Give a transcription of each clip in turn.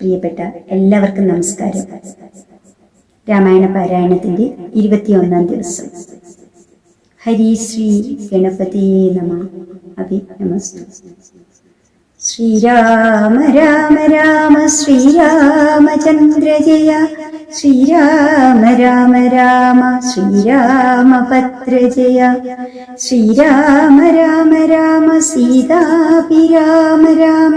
പ്രിയപ്പെട്ട എല്ലാവർക്കും നമസ്കാരം. രാമായണ പാരായണത്തിന്റെ ഇരുപത്തിയൊന്നാം ദിവസം. ഹരി ശ്രീ ഗണപതി നമ. അഭിനമസ്തു. ശ്രീരാമ രാമ രാമ ശ്രീരാമചന്ദ്ര ജയ. ശ്രീരാമ രാമ രാമ ശ്രീരാമഭദ്ര ജയ. ശ്രീരാമ രാമ രാമ സീതാഭിരാമ രാമ.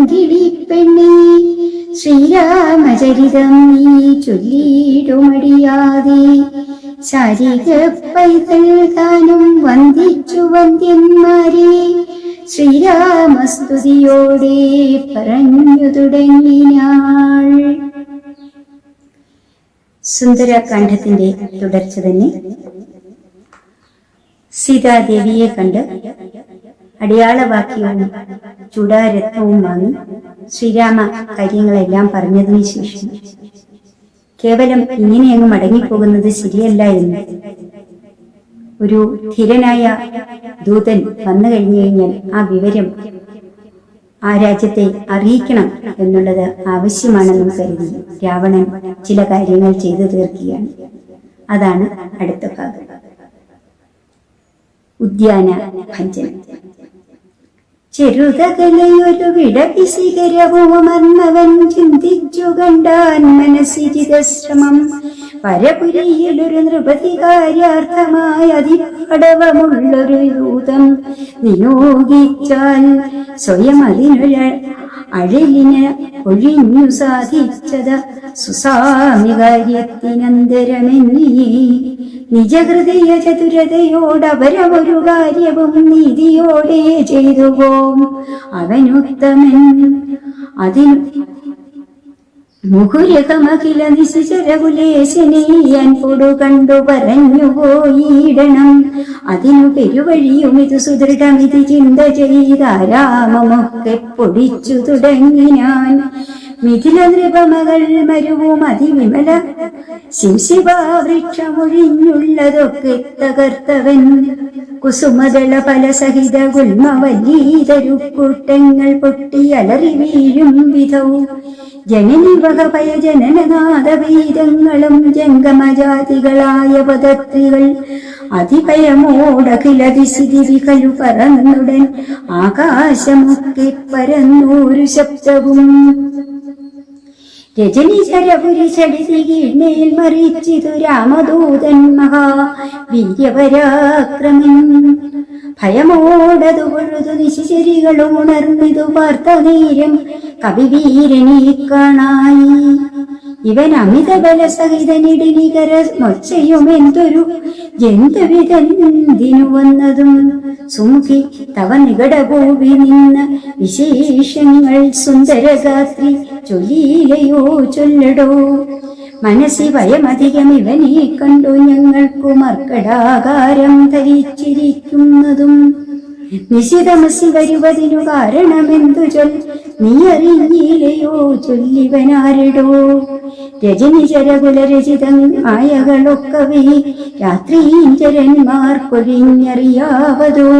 വന്ന പെണ്ണി. ശ്രീരാമചരിതം നീ ചൊല്ലിയിടുമടിയാതെ. ശാരിക പൈതൽ താനും വന്ദിച്ചു വന്ദ്യന്മാരെ. ശ്രീരാമസ്തുതിയോടെ പറഞ്ഞു തുടങ്ങിനാൾ സുന്ദരകാന്ഡത്തിന്റെ തുടർച്ച തന്നെ. സീതാദേവിയെ കണ്ട് അടയാളവാക്യവും ചൂടാരത്നവും വാങ്ങി ശ്രീരാമ കാര്യങ്ങളെല്ലാം പറഞ്ഞതിന് ശേഷം. കേവലം ഇങ്ങനെ അങ്ങ് മടങ്ങിപ്പോകുന്നത് ശരിയല്ല എന്ന്. ഒരു ധീരനായ ദൂതൻ വന്നു കഴിഞ്ഞു കഴിഞ്ഞാൽ ആ വിവരം ആ രാജ്യത്തെ അറിയിക്കണം എന്നുള്ളത് ആവശ്യമാണെന്ന് കരുതി രാവണൻ ചില കാര്യങ്ങൾ ചെയ്തു തീർക്കുകയാണ്. അതാണ് അടുത്ത ഭാഗം. ഉദ്യാന ഭഞ്ജനം. ചെറുതകലയൊരു വിടപിശിഖരവുമർന്നവൻ ചിന്തിച്ചു കണ്ടാൻ മനസ്സിരിതശ്രമം പരപുരിയിലൊരു നൃപതി കാര്യാർത്ഥമായ അതിപടവമുള്ളൊരു ദൂതം നിയോഗിച്ചാൽ സ്വയം അതിനൊര അഴലിന് ഒഴിഞ്ഞു സാധിച്ചത് സുസാമി കാര്യത്തിനന്തരമെന്നീ നിജഹൃദയ ചതുരതയോടവരമൊരു കാര്യവും നീതിയോടെ ചെയ്തു പോം അവനുത്തമൻ അതിന് മുഹുരകമഖില നിശിചരകുലേശനീയൻ പൊടു കണ്ടു പറഞ്ഞു പോയിടണം. അതിനു പെരുവഴിയും ഇത് സുദൃഢം ഇത് ചിന്ത ചെയ്താരാമമൊക്കെ പൊടിച്ചു തുടങ്ങി ഞാൻ. മിഥില നൃപമകൾ മരുവും അതിവിമല ശിംശിവാവൃക്ഷമൊഴിഞ്ഞുള്ളതൊക്കെ തകർത്തവൻ. കുസുമദള ഫല സഹിത ഗുൽമവല്ലീതരുക്കൂട്ടങ്ങൾ പൊട്ടി അലറി വീഴും വിധവും. ജനനി വകഭയ ജനനനാദവീതങ്ങളും ജംഗമജാതികളായ പദത്രികൾ അതിഭയമോടഖിലതിശിതിരികലു പറന്നുടൻ ആകാശമൊക്കെ പരന്നൂരു ശബ്ദവും. രജനിചരപുരി ചടിതി കീഴ്മേൽ മറിച്ചിതു രാമദൂതൻ മഹാ വീര്യപരാക്രമൻ ഭയമോടതു പൊഴുതു നിശിചരികൾ ഉണർന്നിതു പാർത്ത നേരം കവിവീരനെ കാണായി. ഇവൻ അമിത ബലസഹിതനിടിനികര മൊച്ചയുമെന്തൊരു ജന്തുവിതെന്തിനു വന്നതും? സുമുഖി തവ നികടഭൂവി നിന്ന് വിശേഷങ്ങൾ സുന്ദരഗാത്രി ചൊല്ലിയിലയോ ചൊല്ലടോ. മനസ്സി ഭയമധികം ഇവനെ കണ്ടു ഞങ്ങൾക്കു മർക്കടാകാരം ധരിച്ചിരിക്കുന്നതും. നിശിതമസി വരുവതിനു കാരണമെന്തു ചൊൽ? നീ അറിഞ്ഞില്ലയോ ചൊല്ലിവനാരടോ? രജനി ചരകുലരചിതം ആയകളൊക്കവേ രാത്രീഞ്ചരന്മാർ കൊഴിഞ്ഞറിയാവതോ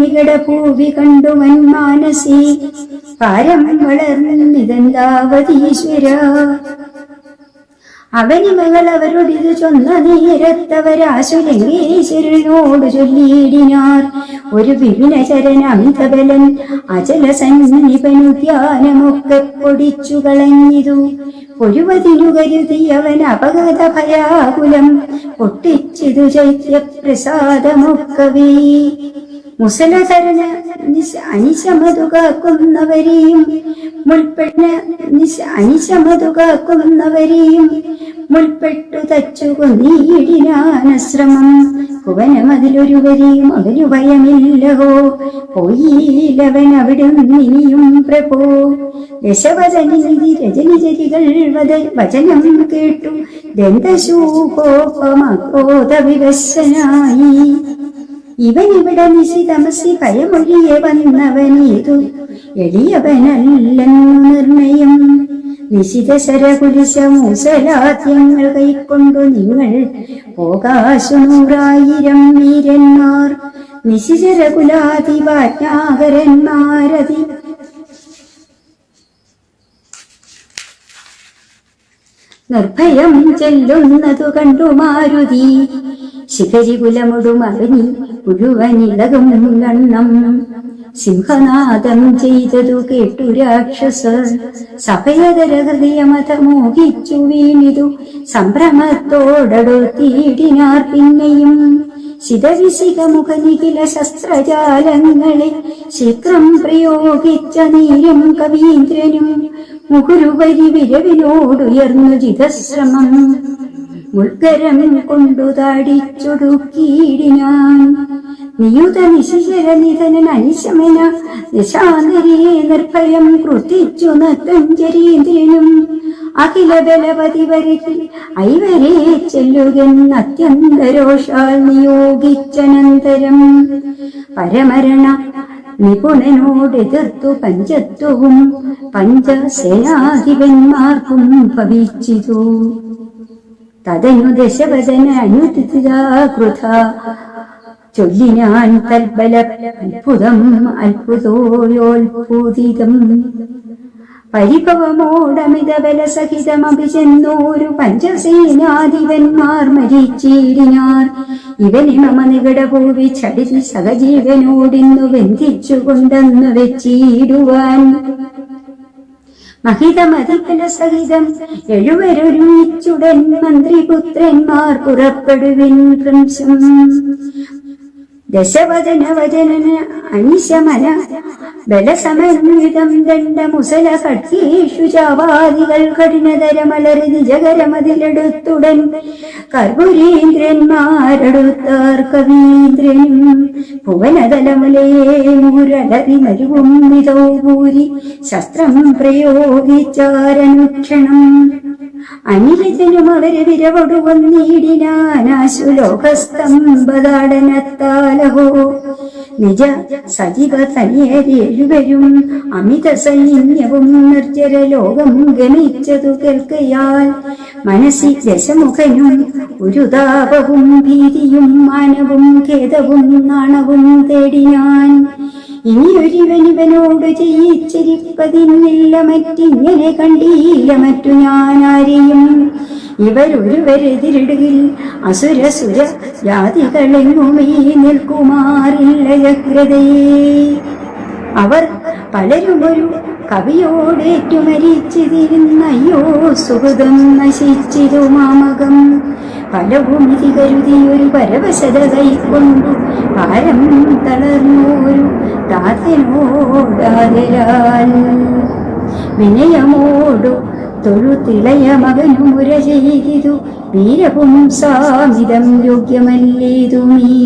നികട പൂവി കണ്ടു മന്മാനസി പാരം വളർന്നിതെന്താവതീശ്വര? അവനിമകൾ ഇത് ചൊന്ന നേരത്തവരാശുലങ്കേശ്വരനോട് ചൊല്ലിയിടിനാർ. ഒരു വിപിന ചരൻ അമിതബലൻ അചല സന്നിപനുദ്യാനമൊക്കെ പൊടിച്ചു കളഞ്ഞിതു. ഒരുവതിനു കരുതി അവൻ അപകട ഭയാകുലം പൊട്ടിച്ചിതു ചൈത്യപ്രസാദമൊക്കവേ. മുസലധരന നിശ- അനിശമതു അനിശമതുകാക്കുന്നവരെയും മുൾപ്പെണ്ണ നിശ- അനിശമതു കാക്കുന്നവരെയും മുൾപ്പെട്ടു തച്ചു കൊന്നീടിനാനശ്രമം ഭുവനമതിലൊരുവരി അവനു ഭയമില്ലഹോ. പോയില്ലവൻ അവിടുന്ന് ഇനിയും പ്രഭോ. ദശവചനിധി രജനിചരികൾ വചനം കേട്ടു ദന്തശൂഹോപമക്രോധ വിവശനായി. ഇവനിവിടെ നിശിതമസി ഭയമൊഴിയെ വന്നവനീതു എളിയവനല്ലെന്നു നിർണയം. നിശിത ശരകുലിശ മൂസലാദ്യങ്ങൾ കൈക്കൊണ്ടു നിങ്ങൾ പോകാശു നൂറായിരം വീരന്മാർ. നിശിചരകുലാതിവാജ്ഞാകരന്മാരതി നിർഭയം ചെല്ലുന്നതു കണ്ടു മാരുതി. ശിഖരികുലമുടും മുഴുവനിളകും കണ്ണം സിംഹനാദം ചെയ്തതു കേട്ടു രാക്ഷസർ. സഭയതര ഹൃദയമത മോഹിച്ചു വീണിതു. സംഭ്രമത്തോടടുത്തിയിടിനാർ പിന്നെയും ശിതവിശിക മുഖനിഖില ശസ്ത്രജാലങ്ങളെ ശീഘ്രം പ്രയോഗിച്ച നീരം കവീന്ദ്രനും മുകുരുവരി വിരവിനോടുയർന്നു ജിതശ്രമം. മുൾക്കരം കൊണ്ടു താടിച്ചൊടുക്കിയിടിനാൻ നിയുത നിശിചര നിധനൻ അനിശമന നിശാന്തരിയെ നിർഭയം കൃത്തിച്ചു നത്തഞ്ചരീന്ദ്രനും. അഖില ബലപതി വരകിൽ ഐവരെ ചെല്ലുകൻ അത്യന്തരോഷാൽ നിയോഗിച്ചനന്തരം. പരമരണ നിപുണനോട് എതിർത്തു പഞ്ചത്വവും പഞ്ചസേനാധിപന്മാർക്കും ഭവിച്ചിതു. തദനു ദശവദന അനുതിരാകൃത ചൊല്ലിനാൻ തൽബല അത്ഭുതം അത്ഭുതോയോത്ഭുതിതം പരിഭവമോടമിത ബലസഹിതമഭിചെന്നോരു പഞ്ചസേനാധിപന്മാർ മരിച്ചിടിനാർ ഇവനെ മമ നികടഭൂവി ചടിച്ച് സഹജീവനോടിന്നു ബന്ധിച്ചുകൊണ്ടെന്നു വെച്ചിടുവാൻ. മഹിതമതിബല സഹിതം എഴുവരൊരുമിച്ചുടൻ മന്ത്രിപുത്രന്മാർ പുറപ്പെടുവിൻ കൃംശം ദശവദന വചനന അനിശമന. ബലസമന്വിതം ദണ്ഡമുസല കട്ടീഷു ചാവാദികൾ കഠിനതരമലറി നിജകരമതിലെടുത്തുടൻ കർപുരീന്ദ്രന്മാരടുത്താർ കവീന്ദ്രൻ ഭുവനതലമലയെ മുരലറി മരുവും വിധൗ പൂരി ശസ്ത്രം പ്രയോഗിച്ചാരനുക്ഷണം. അനിലിതനും അവരെ വിരവടു വന്നിടിനാനാശു ലോകസ്തംഭതാടനത്താലഹോ നിജ സജിവ തനിയരേഴുവരും അമിത സൈന്യവും നിർജര ലോകം ഗമിച്ചതു കേൾക്കയാൽ മനസ്സി ദശമുഖനും ഒരു താപവും ഭീതിയും മാനവും ഖേദവും നാണവും തേടിയാൻ ഇനിയൊരുവനിവനോട് ചെയ്യിച്ചിരിപ്പതിന്നില്ല മറ്റിങ്ങനെ കണ്ടില്ല മറ്റു ഞാനാരെയും. ഇവരൊരുവരെതിരിടുകിൽ അസുരസുര ജാതികളെങ്ങും ഈ നിൽക്കുമാറില്ല ജഗ്രതയെ. അവർ പലരുമൊരു കവിയോടേറ്റു മരിച്ചിരുന്നയ്യോ സുഹൃതം നശിച്ചിരു മാമകം. കരുതി കരുതിയൊരു പരവശത കൈക്കൊണ്ടു പാരം തളർന്നോരു വിനയമോടു തൊഴുത്തിളയ മകനു മുര ചെയ്തിതു വീരപുംസാമിതം യോഗ്യമല്ലേതുമീ.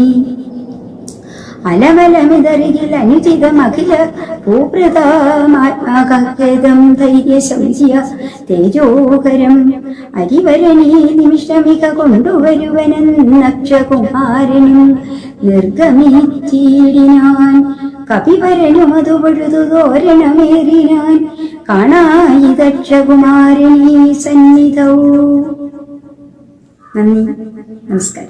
അലമലമിതറികിൽ അനുചിതമഖില ഭൂപ്രതാമാത്മാകേതം ധൈര്യശംസ്യ തേജോകരം അരിവരണീ നിമിഷമിക കൊണ്ടുവരുവനെന്നക്ഷകുമാരനും നിർഗമിച്ചിടിനാൻ കപിവരനും അതു പൊഴുതു തോരണമേറിനാൻ. കാണായി ദക്ഷകുമാരനീ സന്നിധൗ. നന്ദി. നമസ്കാരം.